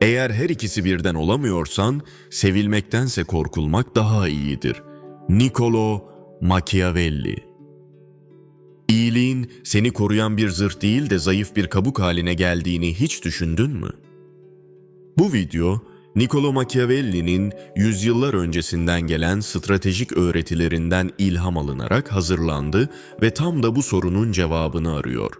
Eğer her ikisi birden olamıyorsan, sevilmektense korkulmak daha iyidir. Niccolo Machiavelli İyiliğin seni koruyan bir zırh değil de zayıf bir kabuk haline geldiğini hiç düşündün mü? Bu video, Niccolo Machiavelli'nin yüzyıllar öncesinden gelen stratejik öğretilerinden ilham alınarak hazırlandı ve tam da bu sorunun cevabını arıyor.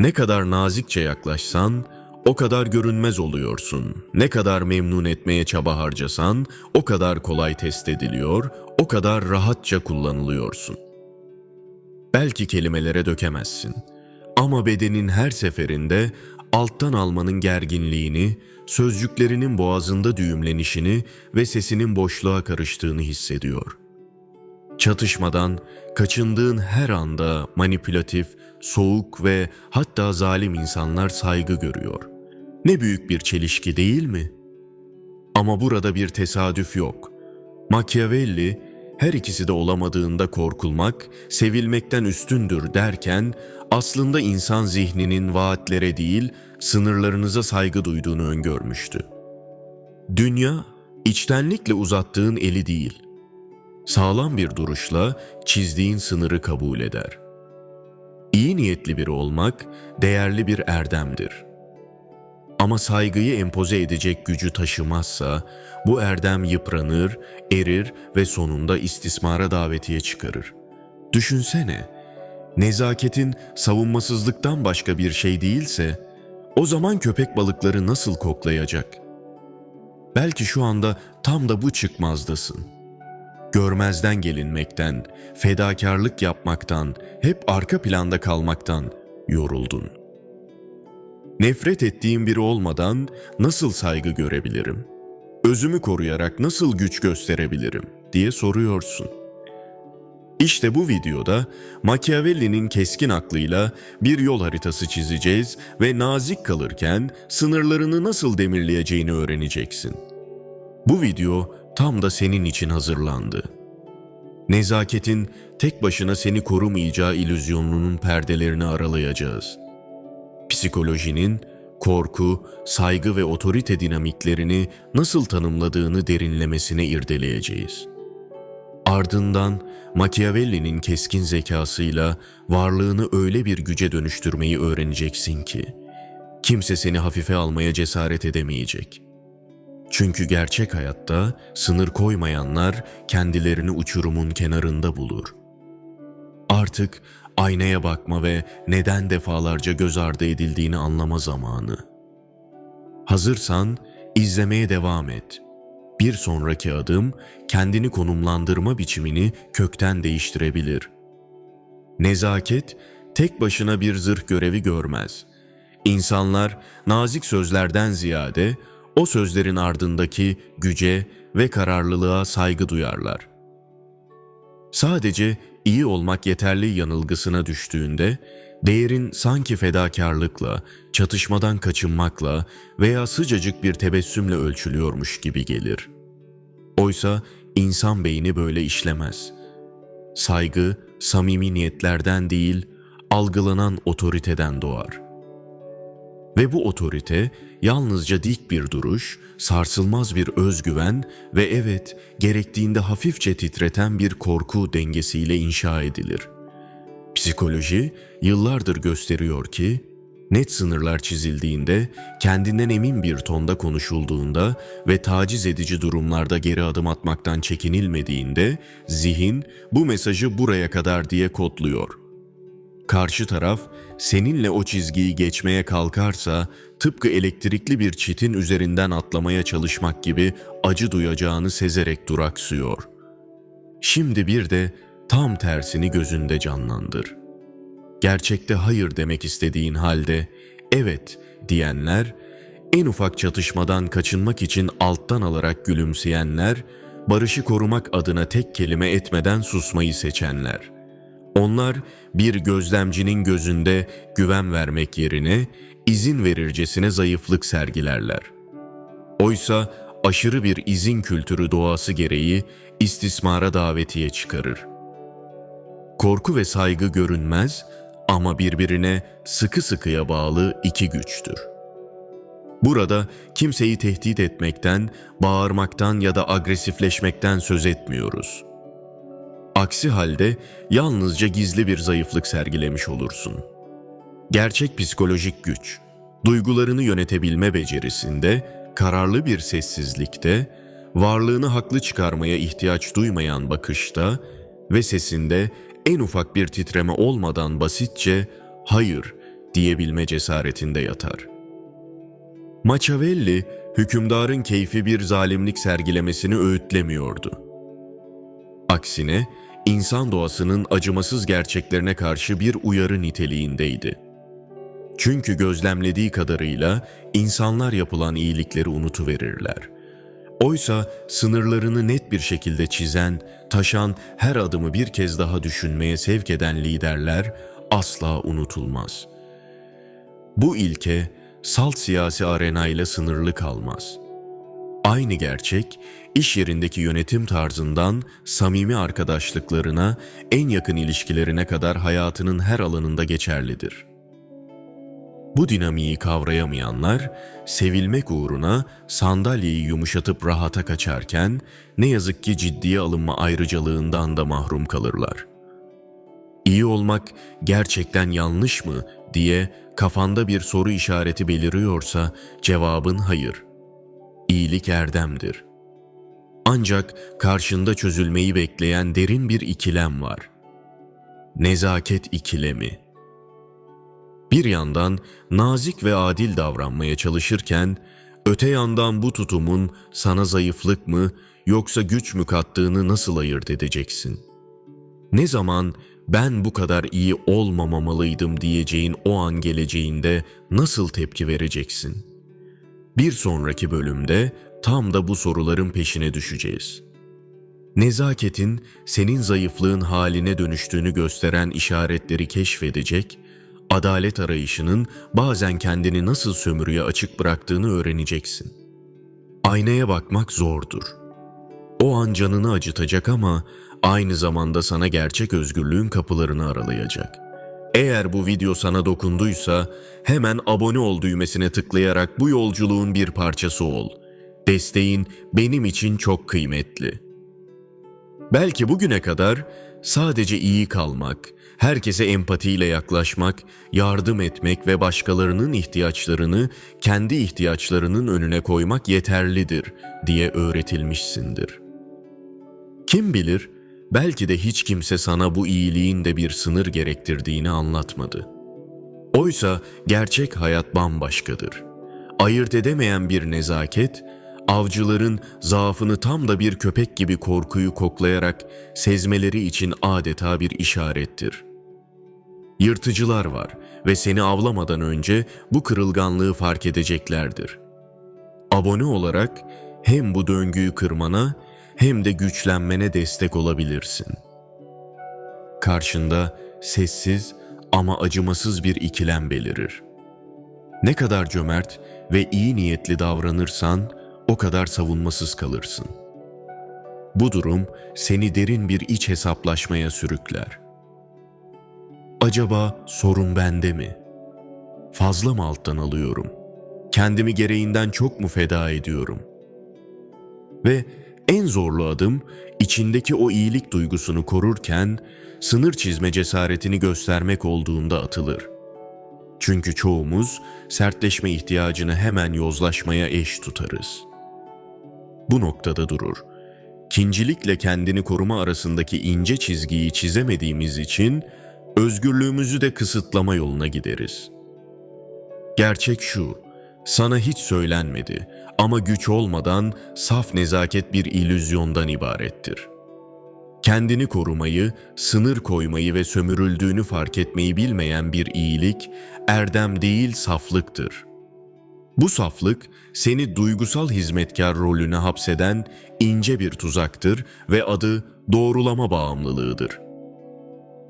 Ne kadar nazikçe yaklaşsan, o kadar görünmez oluyorsun. Ne kadar memnun etmeye çaba harcasan, o kadar kolay test ediliyor, o kadar rahatça kullanılıyorsun. Belki kelimelere dökemezsin. Ama bedenin her seferinde alttan almanın gerginliğini, sözcüklerinin boğazında düğümlenişini ve sesinin boşluğa karıştığını hissediyor. Çatışmadan kaçındığın her anda manipülatif, soğuk ve hatta zalim insanlar saygı görüyor. Ne büyük bir çelişki değil mi? Ama burada bir tesadüf yok. Machiavelli her ikisi de olamadığında korkulmak, sevilmekten üstündür derken aslında insan zihninin vaatlere değil, sınırlarınıza saygı duyduğunu öngörmüştü. Dünya, içtenlikle uzattığın eli değil, sağlam bir duruşla çizdiğin sınırı kabul eder. İyi niyetli biri olmak değerli bir erdemdir. Ama saygıyı empoze edecek gücü taşımazsa bu erdem yıpranır, erir ve sonunda istismara davetiye çıkarır. Düşünsene, nezaketin savunmasızlıktan başka bir şey değilse o zaman köpek balıkları nasıl koklayacak? Belki şu anda tam da bu çıkmazdasın. Görmezden gelinmekten, fedakarlık yapmaktan, hep arka planda kalmaktan yoruldun. Nefret ettiğim biri olmadan nasıl saygı görebilirim? Özümü koruyarak nasıl güç gösterebilirim diye soruyorsun. İşte bu videoda Machiavelli'nin keskin aklıyla bir yol haritası çizeceğiz ve nazik kalırken sınırlarını nasıl demirleyeceğini öğreneceksin. Bu video tam da senin için hazırlandı. Nezaketin tek başına seni korumayacağı illüzyonunun perdelerini aralayacağız. Psikolojinin korku, saygı ve otorite dinamiklerini nasıl tanımladığını derinlemesine irdeleyeceğiz. Ardından Machiavelli'nin keskin zekasıyla varlığını öyle bir güce dönüştürmeyi öğreneceksin ki kimse seni hafife almaya cesaret edemeyecek. Çünkü gerçek hayatta sınır koymayanlar kendilerini uçurumun kenarında bulur. Artık aynaya bakma ve neden defalarca göz ardı edildiğini anlama zamanı. Hazırsan izlemeye devam et. Bir sonraki adım kendini konumlandırma biçimini kökten değiştirebilir. Nezaket tek başına bir zırh görevi görmez. İnsanlar nazik sözlerden ziyade o sözlerin ardındaki güce ve kararlılığa saygı duyarlar. Sadece iyi olmak yeterli yanılgısına düştüğünde, değerin sanki fedakarlıkla, çatışmadan kaçınmakla veya sıcacık bir tebessümle ölçülüyormuş gibi gelir. Oysa insan beyni böyle işlemez. Saygı, samimi niyetlerden değil, algılanan otoriteden doğar. Ve bu otorite yalnızca dik bir duruş, sarsılmaz bir özgüven ve evet gerektiğinde hafifçe titreten bir korku dengesiyle inşa edilir. Psikoloji yıllardır gösteriyor ki net sınırlar çizildiğinde, kendinden emin bir tonda konuşulduğunda ve taciz edici durumlarda geri adım atmaktan çekinilmediğinde zihin bu mesajı buraya kadar diye kodluyor. Karşı taraf seninle o çizgiyi geçmeye kalkarsa tıpkı elektrikli bir çitin üzerinden atlamaya çalışmak gibi acı duyacağını sezerek duraksıyor. Şimdi bir de tam tersini gözünde canlandır. Gerçekte hayır demek istediğin halde evet diyenler, en ufak çatışmadan kaçınmak için alttan alarak gülümseyenler, barışı korumak adına tek kelime etmeden susmayı seçenler.'' Onlar bir gözlemcinin gözünde güven vermek yerine izin verircesine zayıflık sergilerler. Oysa aşırı bir izin kültürü doğası gereği istismara davetiye çıkarır. Korku ve saygı görünmez ama birbirine sıkı sıkıya bağlı iki güçtür. Burada kimseyi tehdit etmekten, bağırmaktan ya da agresifleşmekten söz etmiyoruz. Aksi halde yalnızca gizli bir zayıflık sergilemiş olursun. Gerçek psikolojik güç, duygularını yönetebilme becerisinde, kararlı bir sessizlikte, varlığını haklı çıkarmaya ihtiyaç duymayan bakışta ve sesinde en ufak bir titreme olmadan basitçe hayır diyebilme cesaretinde yatar. Machiavelli, hükümdarın keyfi bir zalimlik sergilemesini öğütlemiyordu. Aksine, insan doğasının acımasız gerçeklerine karşı bir uyarı niteliğindeydi. Çünkü gözlemlediği kadarıyla insanlar yapılan iyilikleri unutuverirler. Oysa sınırlarını net bir şekilde çizen, taşan her adımı bir kez daha düşünmeye sevk eden liderler asla unutulmaz. Bu ilke salt siyasi arenayla sınırlı kalmaz. Aynı gerçek, iş yerindeki yönetim tarzından samimi arkadaşlıklarına, en yakın ilişkilerine kadar hayatının her alanında geçerlidir. Bu dinamiği kavrayamayanlar, sevilmek uğruna sandalyeyi yumuşatıp rahata kaçarken, ne yazık ki ciddiye alınma ayrıcalığından da mahrum kalırlar. İyi olmak gerçekten yanlış mı diye kafanda bir soru işareti beliriyorsa cevabın hayır. İyilik erdemdir. Ancak karşında çözülmeyi bekleyen derin bir ikilem var. Nezaket ikilemi. Bir yandan nazik ve adil davranmaya çalışırken, öte yandan bu tutumun sana zayıflık mı yoksa güç mü kattığını nasıl ayırt edeceksin? Ne zaman ben bu kadar iyi olmamamalıydım diyeceğin o an geleceğinde nasıl tepki vereceksin? Bir sonraki bölümde tam da bu soruların peşine düşeceğiz. Nezaketin senin zayıflığın haline dönüştüğünü gösteren işaretleri keşfedecek, adalet arayışının bazen kendini nasıl sömürüye açık bıraktığını öğreneceksin. Aynaya bakmak zordur. O an canını acıtacak ama aynı zamanda sana gerçek özgürlüğün kapılarını aralayacak. Eğer bu video sana dokunduysa hemen abone ol düğmesine tıklayarak bu yolculuğun bir parçası ol. Desteğin benim için çok kıymetli. Belki bugüne kadar sadece iyi kalmak, herkese empatiyle yaklaşmak, yardım etmek ve başkalarının ihtiyaçlarını kendi ihtiyaçlarının önüne koymak yeterlidir diye öğretilmişsindir. Kim bilir belki de hiç kimse sana bu iyiliğin de bir sınır gerektirdiğini anlatmadı. Oysa gerçek hayat bambaşkadır. Ayırt edemeyen bir nezaket, avcıların zaafını tam da bir köpek gibi korkuyu koklayarak sezmeleri için adeta bir işarettir. Yırtıcılar var ve seni avlamadan önce bu kırılganlığı fark edeceklerdir. Abone olarak hem bu döngüyü kırmana hem de güçlenmene destek olabilirsin. Karşında sessiz ama acımasız bir ikilem belirir. Ne kadar cömert ve iyi niyetli davranırsan o kadar savunmasız kalırsın. Bu durum seni derin bir iç hesaplaşmaya sürükler. Acaba sorun bende mi? Fazla mı alttan alıyorum? Kendimi gereğinden çok mu feda ediyorum? Ve en zorlu adım içindeki o iyilik duygusunu korurken sınır çizme cesaretini göstermek olduğunda atılır. Çünkü çoğumuz sertleşme ihtiyacını hemen yozlaşmaya eş tutarız. Bu noktada durur. Kincilikle kendini koruma arasındaki ince çizgiyi çizemediğimiz için özgürlüğümüzü de kısıtlama yoluna gideriz. Gerçek şu, sana hiç söylenmedi ama güç olmadan saf nezaket bir illüzyondan ibarettir. Kendini korumayı, sınır koymayı ve sömürüldüğünü fark etmeyi bilmeyen bir iyilik, erdem değil saflıktır. Bu saflık, seni duygusal hizmetkar rolüne hapseden ince bir tuzaktır ve adı doğrulama bağımlılığıdır.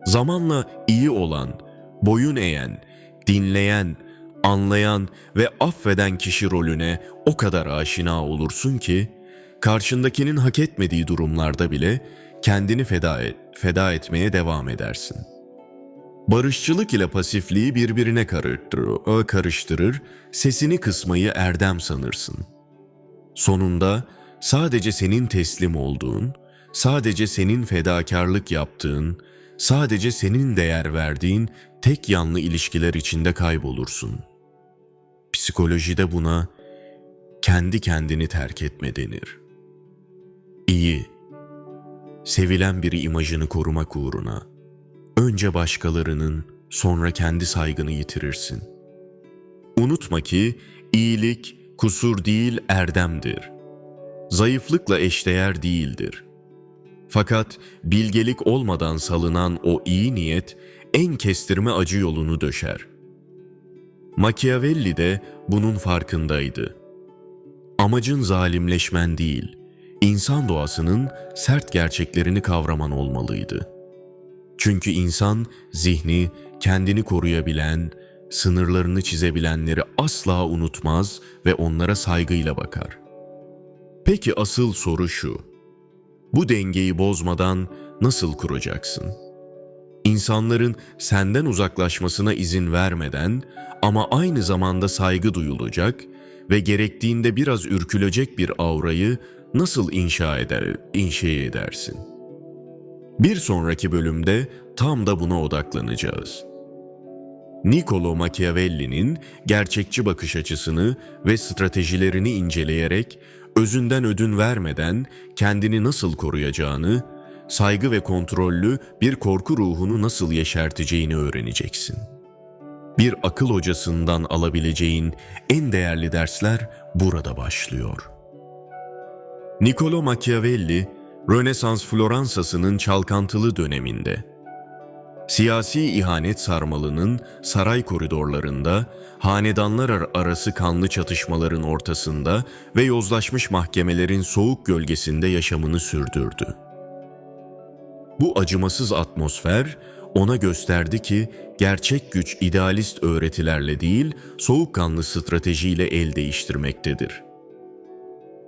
Zamanla iyi olan, boyun eğen, dinleyen, anlayan ve affeden kişi rolüne o kadar aşina olursun ki, karşındakinin hak etmediği durumlarda bile kendini feda, et, feda etmeye devam edersin. Barışçılık ile pasifliği birbirine karıştırır, karıştırır, sesini kısmayı erdem sanırsın. Sonunda sadece senin teslim olduğun, sadece senin fedakarlık yaptığın, sadece senin değer verdiğin tek yanlı ilişkiler içinde kaybolursun. Psikolojide buna kendi kendini terk etme denir. İyi, sevilen biri imajını korumak uğruna önce başkalarının, sonra kendi saygını yitirirsin. Unutma ki iyilik kusur değil erdemdir. Zayıflıkla eşdeğer değildir. Fakat bilgelik olmadan salınan o iyi niyet en kestirme acı yolunu döşer. Machiavelli de bunun farkındaydı. Amacın zalimleşmen değil, insan doğasının sert gerçeklerini kavraman olmalıydı. Çünkü insan zihni kendini koruyabilen, sınırlarını çizebilenleri asla unutmaz ve onlara saygıyla bakar. Peki asıl soru şu. Bu dengeyi bozmadan nasıl kuracaksın? İnsanların senden uzaklaşmasına izin vermeden ama aynı zamanda saygı duyulacak ve gerektiğinde biraz ürkülecek bir aurayı nasıl inşa eder, inşa edersin? Bir sonraki bölümde tam da buna odaklanacağız. Niccolo Machiavelli'nin gerçekçi bakış açısını ve stratejilerini inceleyerek özünden ödün vermeden kendini nasıl koruyacağını, saygı ve kontrollü bir korku ruhunu nasıl yeşerteceğini öğreneceksin. Bir akıl hocasından alabileceğin en değerli dersler burada başlıyor. Niccolo Machiavelli, Rönesans Floransa'sının çalkantılı döneminde Siyasi ihanet sarmalının saray koridorlarında, hanedanlar ar- arası kanlı çatışmaların ortasında ve yozlaşmış mahkemelerin soğuk gölgesinde yaşamını sürdürdü. Bu acımasız atmosfer ona gösterdi ki gerçek güç idealist öğretilerle değil, soğukkanlı stratejiyle el değiştirmektedir.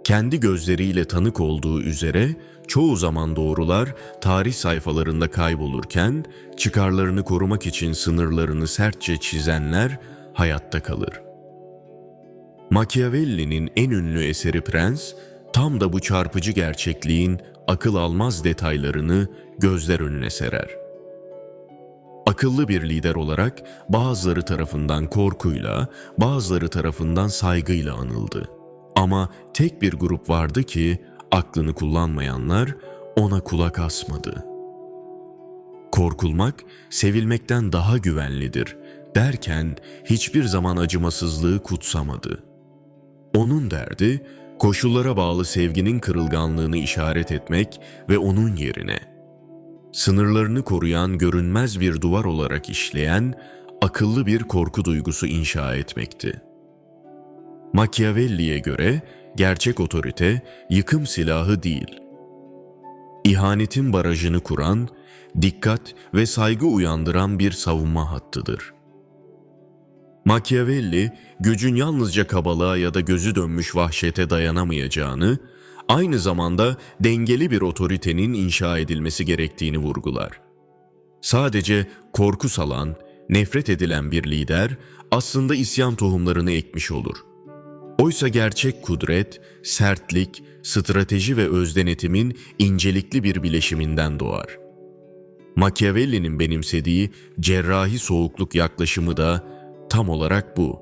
Kendi gözleriyle tanık olduğu üzere çoğu zaman doğrular tarih sayfalarında kaybolurken çıkarlarını korumak için sınırlarını sertçe çizenler hayatta kalır. Machiavelli'nin en ünlü eseri Prens, tam da bu çarpıcı gerçekliğin akıl almaz detaylarını gözler önüne serer. Akıllı bir lider olarak bazıları tarafından korkuyla, bazıları tarafından saygıyla anıldı. Ama tek bir grup vardı ki aklını kullanmayanlar ona kulak asmadı. Korkulmak sevilmekten daha güvenlidir derken hiçbir zaman acımasızlığı kutsamadı. Onun derdi koşullara bağlı sevginin kırılganlığını işaret etmek ve onun yerine sınırlarını koruyan görünmez bir duvar olarak işleyen akıllı bir korku duygusu inşa etmekti. Machiavelli'ye göre gerçek otorite yıkım silahı değil. İhanetin barajını kuran, dikkat ve saygı uyandıran bir savunma hattıdır. Machiavelli, gücün yalnızca kabalığa ya da gözü dönmüş vahşete dayanamayacağını, aynı zamanda dengeli bir otoritenin inşa edilmesi gerektiğini vurgular. Sadece korku salan, nefret edilen bir lider aslında isyan tohumlarını ekmiş olur.'' Oysa gerçek kudret, sertlik, strateji ve özdenetimin incelikli bir bileşiminden doğar. Machiavelli'nin benimsediği cerrahi soğukluk yaklaşımı da tam olarak bu.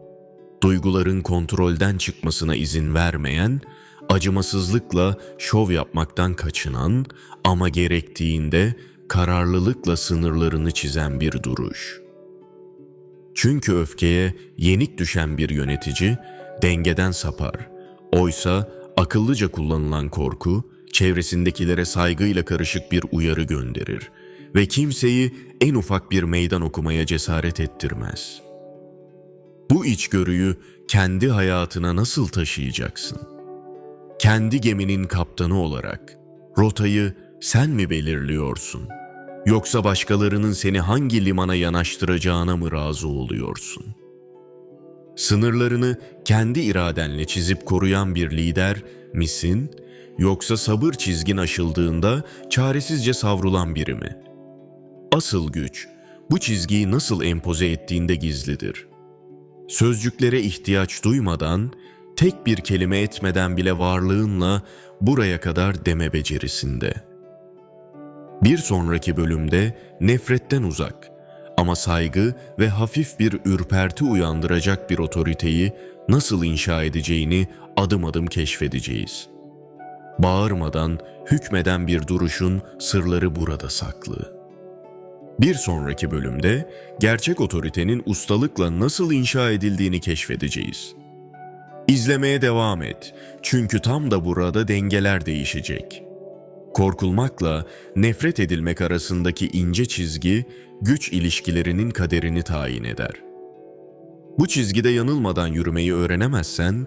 Duyguların kontrolden çıkmasına izin vermeyen, acımasızlıkla şov yapmaktan kaçınan ama gerektiğinde kararlılıkla sınırlarını çizen bir duruş. Çünkü öfkeye yenik düşen bir yönetici dengeden sapar. Oysa akıllıca kullanılan korku, çevresindekilere saygıyla karışık bir uyarı gönderir ve kimseyi en ufak bir meydan okumaya cesaret ettirmez. Bu içgörüyü kendi hayatına nasıl taşıyacaksın? Kendi geminin kaptanı olarak rotayı sen mi belirliyorsun? Yoksa başkalarının seni hangi limana yanaştıracağına mı razı oluyorsun?'' Sınırlarını kendi iradenle çizip koruyan bir lider misin? Yoksa sabır çizgin aşıldığında çaresizce savrulan biri mi? Asıl güç, bu çizgiyi nasıl empoze ettiğinde gizlidir. Sözcüklere ihtiyaç duymadan, tek bir kelime etmeden bile varlığınla buraya kadar deme becerisinde. Bir sonraki bölümde nefretten uzak ama saygı ve hafif bir ürperti uyandıracak bir otoriteyi nasıl inşa edeceğini adım adım keşfedeceğiz. Bağırmadan, hükmeden bir duruşun sırları burada saklı. Bir sonraki bölümde gerçek otoritenin ustalıkla nasıl inşa edildiğini keşfedeceğiz. İzlemeye devam et. Çünkü tam da burada dengeler değişecek. Korkulmakla nefret edilmek arasındaki ince çizgi güç ilişkilerinin kaderini tayin eder. Bu çizgide yanılmadan yürümeyi öğrenemezsen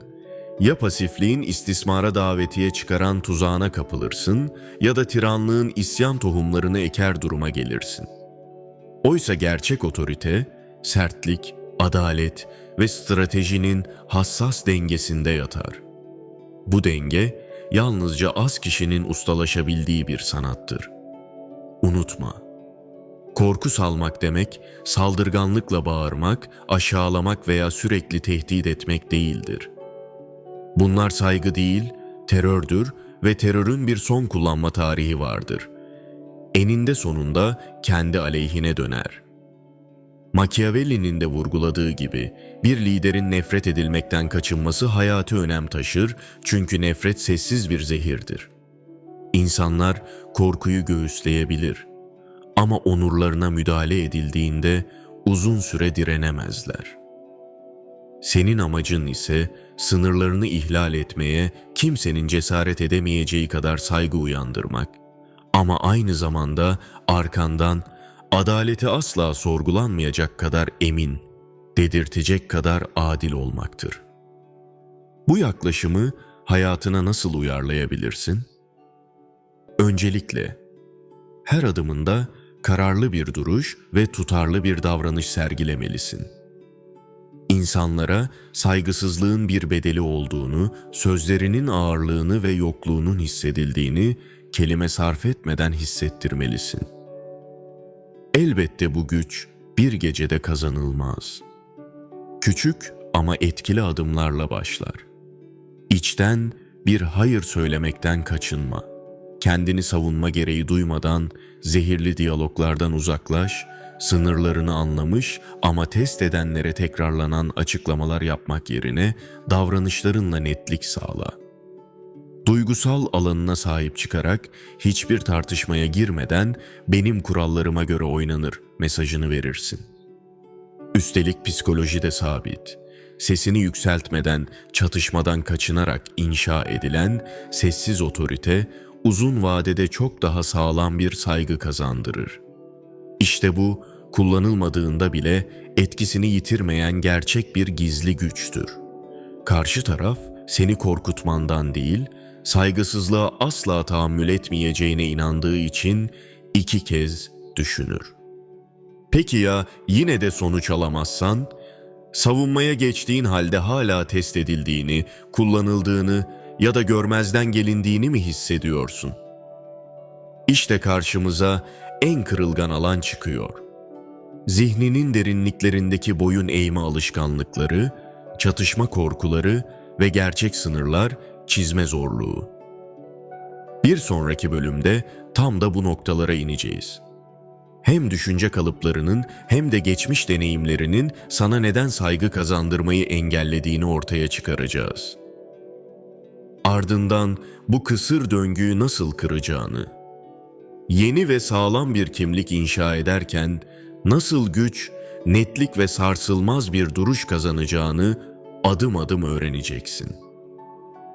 ya pasifliğin istismara davetiye çıkaran tuzağına kapılırsın ya da tiranlığın isyan tohumlarını eker duruma gelirsin. Oysa gerçek otorite, sertlik, adalet ve stratejinin hassas dengesinde yatar. Bu denge yalnızca az kişinin ustalaşabildiği bir sanattır. Unutma. Korku salmak demek, saldırganlıkla bağırmak, aşağılamak veya sürekli tehdit etmek değildir. Bunlar saygı değil, terördür ve terörün bir son kullanma tarihi vardır. Eninde sonunda kendi aleyhine döner. Machiavelli'nin de vurguladığı gibi bir liderin nefret edilmekten kaçınması hayati önem taşır çünkü nefret sessiz bir zehirdir. İnsanlar korkuyu göğüsleyebilir ama onurlarına müdahale edildiğinde uzun süre direnemezler. Senin amacın ise sınırlarını ihlal etmeye kimsenin cesaret edemeyeceği kadar saygı uyandırmak ama aynı zamanda arkandan adaleti asla sorgulanmayacak kadar emin, dedirtecek kadar adil olmaktır. Bu yaklaşımı hayatına nasıl uyarlayabilirsin? Öncelikle her adımında kararlı bir duruş ve tutarlı bir davranış sergilemelisin. İnsanlara saygısızlığın bir bedeli olduğunu, sözlerinin ağırlığını ve yokluğunun hissedildiğini kelime sarf etmeden hissettirmelisin. Elbette bu güç bir gecede kazanılmaz. Küçük ama etkili adımlarla başlar. İçten bir hayır söylemekten kaçınma. Kendini savunma gereği duymadan zehirli diyaloglardan uzaklaş, sınırlarını anlamış ama test edenlere tekrarlanan açıklamalar yapmak yerine davranışlarınla netlik sağla. Duygusal alanına sahip çıkarak hiçbir tartışmaya girmeden benim kurallarıma göre oynanır mesajını verirsin. Üstelik psikoloji de sabit. Sesini yükseltmeden, çatışmadan kaçınarak inşa edilen sessiz otorite uzun vadede çok daha sağlam bir saygı kazandırır. İşte bu kullanılmadığında bile etkisini yitirmeyen gerçek bir gizli güçtür. Karşı taraf seni korkutmandan değil, saygısızlığa asla tahammül etmeyeceğine inandığı için iki kez düşünür. Peki ya yine de sonuç alamazsan? Savunmaya geçtiğin halde hala test edildiğini, kullanıldığını ya da görmezden gelindiğini mi hissediyorsun? İşte karşımıza en kırılgan alan çıkıyor. Zihninin derinliklerindeki boyun eğme alışkanlıkları, çatışma korkuları ve gerçek sınırlar çizme zorluğu. Bir sonraki bölümde tam da bu noktalara ineceğiz. Hem düşünce kalıplarının hem de geçmiş deneyimlerinin sana neden saygı kazandırmayı engellediğini ortaya çıkaracağız. Ardından bu kısır döngüyü nasıl kıracağını, yeni ve sağlam bir kimlik inşa ederken nasıl güç, netlik ve sarsılmaz bir duruş kazanacağını adım adım öğreneceksin.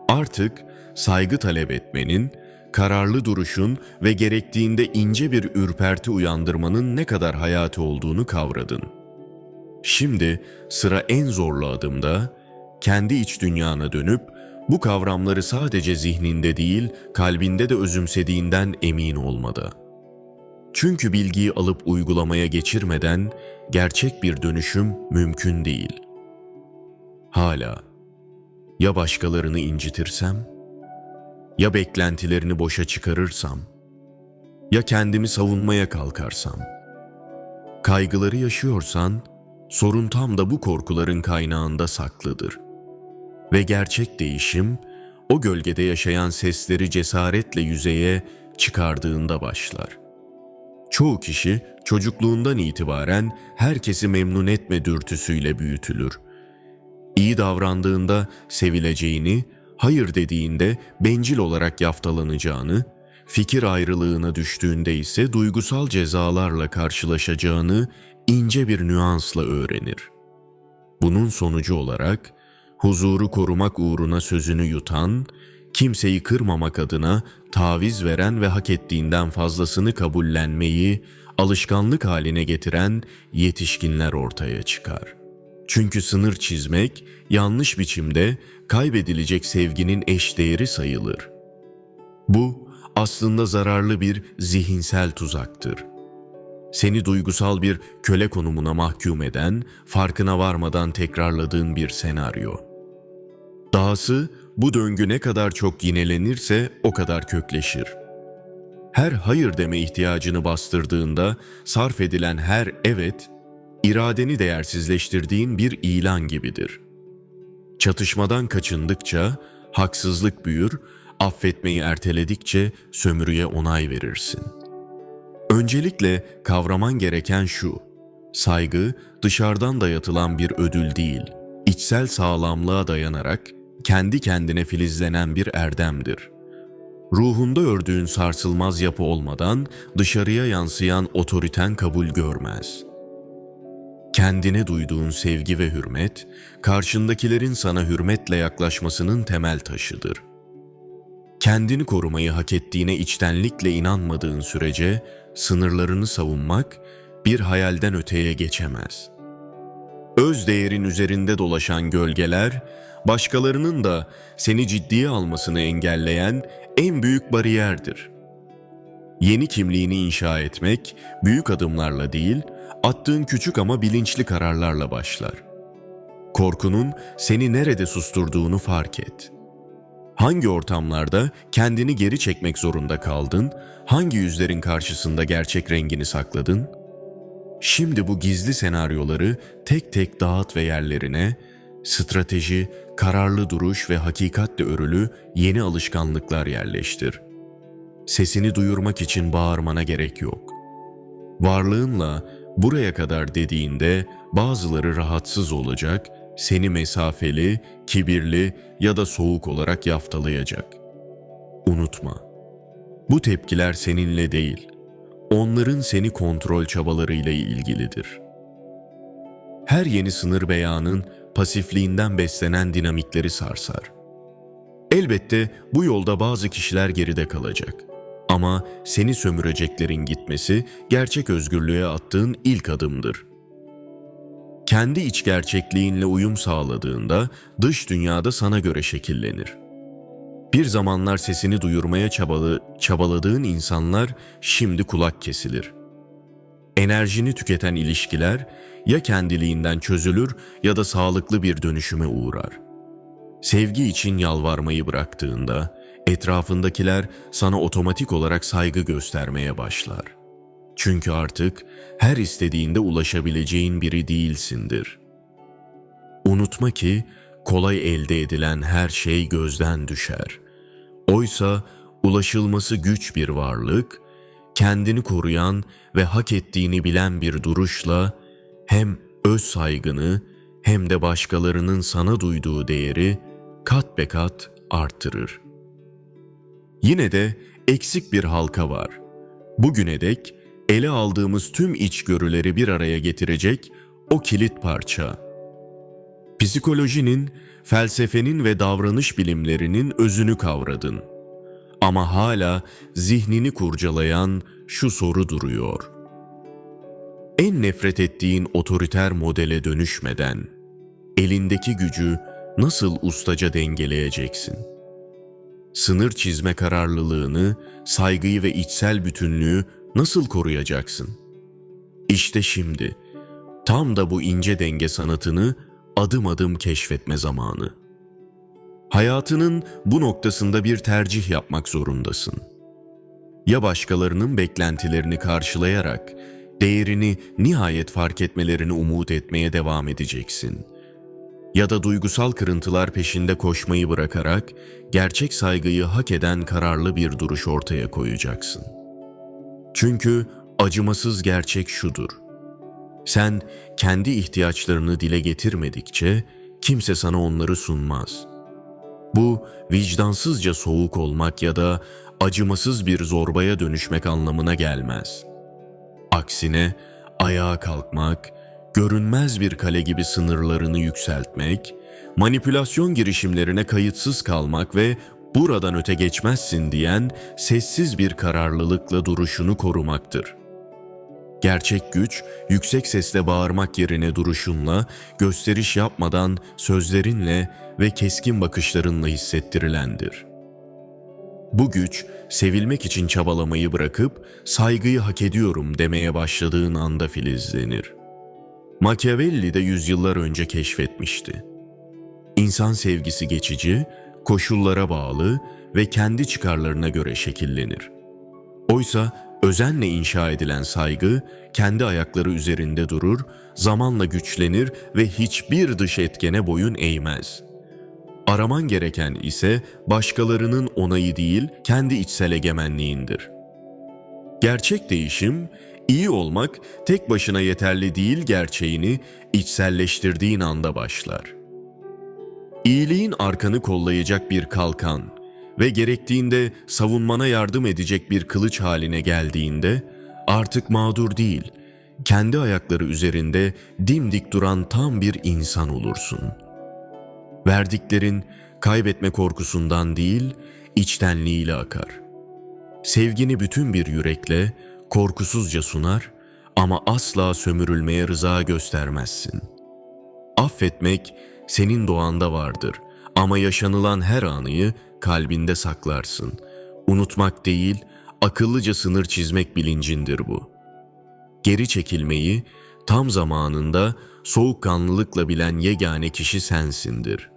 Artık saygı talep etmenin, kararlı duruşun ve gerektiğinde ince bir ürperti uyandırmanın ne kadar hayati olduğunu kavradın. Şimdi sıra en zorlu adımda kendi iç dünyana dönüp bu kavramları sadece zihninde değil, kalbinde de özümsediğinden emin olmada. Çünkü bilgiyi alıp uygulamaya geçirmeden gerçek bir dönüşüm mümkün değil. Hala ya başkalarını incitirsem? Ya beklentilerini boşa çıkarırsam? Ya kendimi savunmaya kalkarsam? Kaygıları yaşıyorsan, sorun tam da bu korkuların kaynağında saklıdır. Ve gerçek değişim, o gölgede yaşayan sesleri cesaretle yüzeye çıkardığında başlar. Çoğu kişi çocukluğundan itibaren herkesi memnun etme dürtüsüyle büyütülür. İyi davrandığında sevileceğini, hayır dediğinde bencil olarak yaftalanacağını, fikir ayrılığına düştüğünde ise duygusal cezalarla karşılaşacağını ince bir nüansla öğrenir. Bunun sonucu olarak huzuru korumak uğruna sözünü yutan, kimseyi kırmamak adına taviz veren ve hak ettiğinden fazlasını kabullenmeyi alışkanlık haline getiren yetişkinler ortaya çıkar. Çünkü sınır çizmek yanlış biçimde kaybedilecek sevginin eşdeğeri sayılır. Bu aslında zararlı bir zihinsel tuzaktır. Seni duygusal bir köle konumuna mahkum eden, farkına varmadan tekrarladığın bir senaryo. Dahası bu döngü ne kadar çok yinelenirse o kadar kökleşir. Her hayır deme ihtiyacını bastırdığında sarf edilen her evet, iradeni değersizleştirdiğin bir ilan gibidir. Çatışmadan kaçındıkça haksızlık büyür, affetmeyi erteledikçe sömürüye onay verirsin. Öncelikle kavraman gereken şu, saygı dışarıdan dayatılan bir ödül değil, içsel sağlamlığa dayanarak kendi kendine filizlenen bir erdemdir. Ruhunda ördüğün sarsılmaz yapı olmadan dışarıya yansıyan otoriten kabul görmez. Kendine duyduğun sevgi ve hürmet, karşındakilerin sana hürmetle yaklaşmasının temel taşıdır. Kendini korumayı hak ettiğine içtenlikle inanmadığın sürece sınırlarını savunmak bir hayalden öteye geçemez. Öz değerin üzerinde dolaşan gölgeler, başkalarının da seni ciddiye almasını engelleyen en büyük bariyerdir. Yeni kimliğini inşa etmek büyük adımlarla değil, attığın küçük ama bilinçli kararlarla başlar. Korkunun seni nerede susturduğunu fark et.'' Hangi ortamlarda kendini geri çekmek zorunda kaldın? Hangi yüzlerin karşısında gerçek rengini sakladın? Şimdi bu gizli senaryoları tek tek dağıt ve yerlerine strateji, kararlı duruş ve hakikatle örülü yeni alışkanlıklar yerleştir. Sesini duyurmak için bağırmana gerek yok. Varlığınla buraya kadar dediğinde bazıları rahatsız olacak seni mesafeli, kibirli ya da soğuk olarak yaftalayacak. Unutma. Bu tepkiler seninle değil, onların seni kontrol çabalarıyla ilgilidir. Her yeni sınır beyanın pasifliğinden beslenen dinamikleri sarsar. Elbette bu yolda bazı kişiler geride kalacak. Ama seni sömüreceklerin gitmesi gerçek özgürlüğe attığın ilk adımdır kendi iç gerçekliğinle uyum sağladığında dış dünyada sana göre şekillenir. Bir zamanlar sesini duyurmaya çabalı, çabaladığın insanlar şimdi kulak kesilir. Enerjini tüketen ilişkiler ya kendiliğinden çözülür ya da sağlıklı bir dönüşüme uğrar. Sevgi için yalvarmayı bıraktığında etrafındakiler sana otomatik olarak saygı göstermeye başlar. Çünkü artık her istediğinde ulaşabileceğin biri değilsindir. Unutma ki kolay elde edilen her şey gözden düşer. Oysa ulaşılması güç bir varlık, kendini koruyan ve hak ettiğini bilen bir duruşla hem öz saygını hem de başkalarının sana duyduğu değeri kat be kat artırır. Yine de eksik bir halka var. Bugüne dek ele aldığımız tüm içgörüleri bir araya getirecek o kilit parça. Psikolojinin, felsefenin ve davranış bilimlerinin özünü kavradın. Ama hala zihnini kurcalayan şu soru duruyor. En nefret ettiğin otoriter modele dönüşmeden elindeki gücü nasıl ustaca dengeleyeceksin? Sınır çizme kararlılığını, saygıyı ve içsel bütünlüğü nasıl koruyacaksın? İşte şimdi tam da bu ince denge sanatını adım adım keşfetme zamanı. Hayatının bu noktasında bir tercih yapmak zorundasın. Ya başkalarının beklentilerini karşılayarak Değerini nihayet fark etmelerini umut etmeye devam edeceksin. Ya da duygusal kırıntılar peşinde koşmayı bırakarak gerçek saygıyı hak eden kararlı bir duruş ortaya koyacaksın. Çünkü acımasız gerçek şudur. Sen kendi ihtiyaçlarını dile getirmedikçe kimse sana onları sunmaz. Bu vicdansızca soğuk olmak ya da acımasız bir zorbaya dönüşmek anlamına gelmez. Aksine ayağa kalkmak, görünmez bir kale gibi sınırlarını yükseltmek, manipülasyon girişimlerine kayıtsız kalmak ve buradan öte geçmezsin diyen sessiz bir kararlılıkla duruşunu korumaktır. Gerçek güç, yüksek sesle bağırmak yerine duruşunla, gösteriş yapmadan sözlerinle ve keskin bakışlarınla hissettirilendir. Bu güç, sevilmek için çabalamayı bırakıp saygıyı hak ediyorum demeye başladığın anda filizlenir. Machiavelli de yüzyıllar önce keşfetmişti. İnsan sevgisi geçici, koşullara bağlı ve kendi çıkarlarına göre şekillenir. Oysa özenle inşa edilen saygı kendi ayakları üzerinde durur, zamanla güçlenir ve hiçbir dış etkene boyun eğmez. Araman gereken ise başkalarının onayı değil, kendi içsel egemenliğindir. Gerçek değişim, iyi olmak tek başına yeterli değil gerçeğini içselleştirdiğin anda başlar. İyiliğin arkanı kollayacak bir kalkan ve gerektiğinde savunmana yardım edecek bir kılıç haline geldiğinde artık mağdur değil, kendi ayakları üzerinde dimdik duran tam bir insan olursun. Verdiklerin kaybetme korkusundan değil, içtenliğiyle akar. Sevgini bütün bir yürekle, korkusuzca sunar ama asla sömürülmeye rıza göstermezsin. Affetmek senin doğanda vardır ama yaşanılan her anıyı kalbinde saklarsın. Unutmak değil, akıllıca sınır çizmek bilincindir bu. Geri çekilmeyi tam zamanında soğukkanlılıkla bilen yegane kişi sensindir.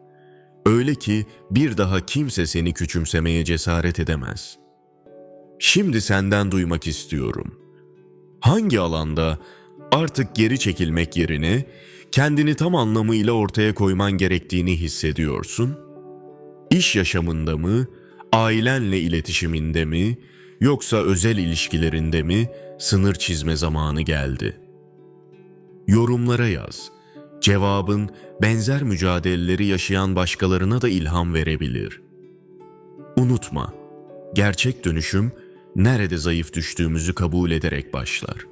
Öyle ki bir daha kimse seni küçümsemeye cesaret edemez. Şimdi senden duymak istiyorum. Hangi alanda artık geri çekilmek yerine kendini tam anlamıyla ortaya koyman gerektiğini hissediyorsun? İş yaşamında mı, ailenle iletişiminde mi, yoksa özel ilişkilerinde mi sınır çizme zamanı geldi? Yorumlara yaz. Cevabın benzer mücadeleleri yaşayan başkalarına da ilham verebilir. Unutma, gerçek dönüşüm nerede zayıf düştüğümüzü kabul ederek başlar.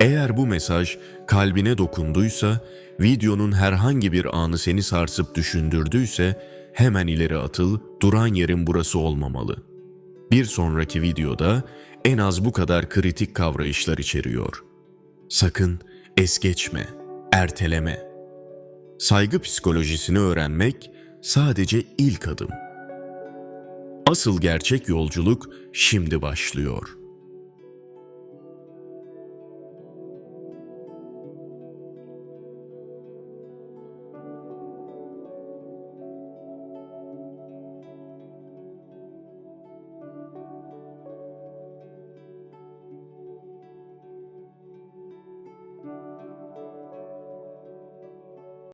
Eğer bu mesaj kalbine dokunduysa, videonun herhangi bir anı seni sarsıp düşündürdüyse hemen ileri atıl, duran yerin burası olmamalı. Bir sonraki videoda en az bu kadar kritik kavrayışlar içeriyor. Sakın es geçme, erteleme. Saygı psikolojisini öğrenmek sadece ilk adım. Asıl gerçek yolculuk şimdi başlıyor.''